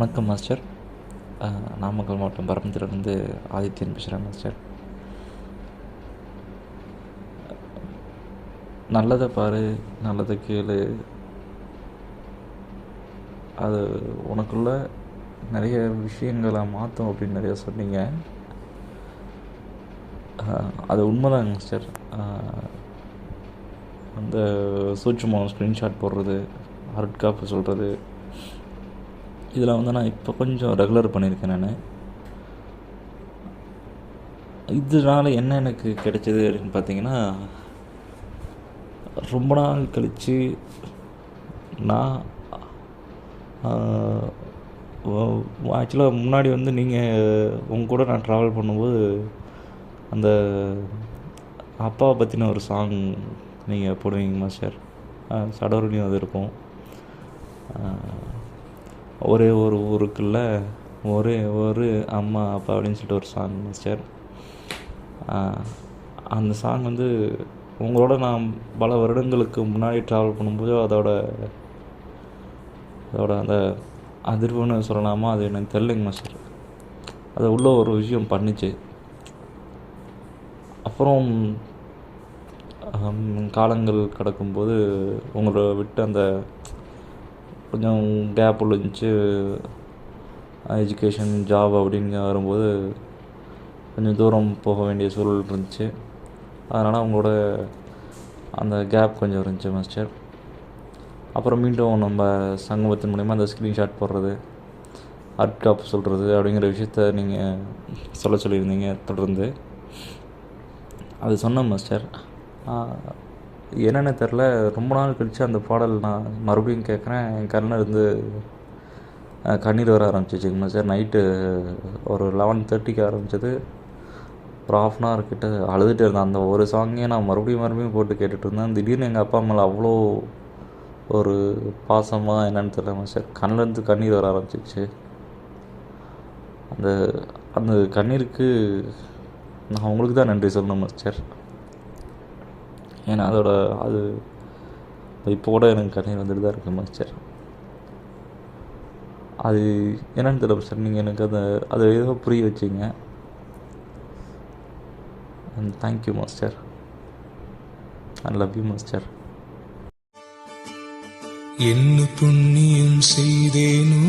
வணக்கம் மாஸ்டர் நாமக்கல் மாவட்டம் பரமத்திலிருந்து ஆதித்யன் பேசுகிறேன் மாஸ்டர் நல்லதை பாரு நல்லதை கேளு. அது உனக்குள்ள நிறைய விஷயங்களை மாற்றும் அப்படின்னு நிறைய சொன்னீங்க. அது உண்மைதாங்க மாஸ்டர் அந்த சூட்சமாக ஸ்க்ரீன்ஷாட் போடுறது ஹார்ட் காப்பி சொல்கிறது இதில் வந்து நான் இப்போ கொஞ்சம் ரெகுலர் பண்ணியிருக்கேன் நான். இதனால் என்ன எனக்கு கிடைச்சது அப்படின்னு பார்த்தீங்கன்னா ரொம்ப நாள் கழித்து நான் ஆக்சுவலாக முன்னாடி வந்து நீங்கள் உங்க கூட நான் ட்ராவல் பண்ணும்போது அந்த அப்பாவை பற்றின ஒரு சாங் நீங்கள் போடுவீங்க மாஸ்டர் சடவுலையும் அது இருக்கும். ஒரே ஒரு ஊருக்குள்ள ஒரே ஒரு அம்மா அப்பா அப்படின்னு சொல்லிட்டு ஒரு சாங் மாஸ்டர் அந்த சாங் வந்து உங்களோட நான் பல வருடங்களுக்கு முன்னாடி ட்ராவல் பண்ணும்போது அதோட அதோட அந்த அதிர்வுன்னு சொல்லலாமா? அது எனக்கு தெரியலைங்க மாஸ்டர் அது உள்ள ஒரு விஷயம் பண்ணிச்சு. அப்புறம் காலங்கள் கடக்கும்போது உங்களை விட்டு அந்த கொஞ்சம் கேப் இருந்துச்சு எஜுகேஷன் ஜாப் அப்படின்னு வரும்போது கொஞ்சம் தூரம் போக வேண்டிய சூழல் இருந்துச்சு. அதனால் அவங்களோட அந்த கேப் கொஞ்சம் இருந்துச்சு மாஸ்டர் அப்புறம் மீண்டும் நம்ம சங்கமத்தின் மூலிமா அந்த ஸ்க்ரீன்ஷாட் போடுறது ஹார்ட் காப் சொல்கிறது அப்படிங்கிற விஷயத்த நீங்கள் சொல்ல சொல்லியிருந்தீங்க தொடர்ந்து. அது சொன்னேன் மாஸ்டர் என்னென்னு தெரில ரொம்ப நாள் கழித்து அந்த பாடல் நான் மறுபடியும் கேட்குறேன். என் கண்ணில் இருந்து கண்ணீர் வர ஆரம்பிச்சிச்சுங்க சார். நைட்டு ஒரு லெவன் தேர்ட்டிக்கு ஆரம்பிச்சது. ஒரு ஆஃப் அன் ஹவர் கிட்ட அழுதுகிட்டு இருந்தேன். அந்த ஒரு சாங்கே நான் மறுபடியும் மறுபடியும் போட்டு கேட்டுட்டு இருந்தேன். திடீர்னு எங்கள் அப்பா அம்மாவில் அவ்வளோ ஒரு பாசமாக என்னென்னு தெரியல சார். கண்ணிலேருந்து கண்ணீர் வர ஆரம்பிச்சிச்சு. அந்த அந்த கண்ணீருக்கு நான் உங்களுக்கு தான் நன்றி சொல்லணும் சார்? ஏன்னா அதோட அது இப்போ கூட எனக்கு கண்ணீர் வந்துட்டு தான் இருக்குது மாஸ்டர் அது என்னென்னு தெரியல சார் நீங்கள் எனக்கு அதை அதை ஏதோ புரிய வச்சிங்க. And thank you master I love you master என்ன புண்ணியம் செய்தேனோ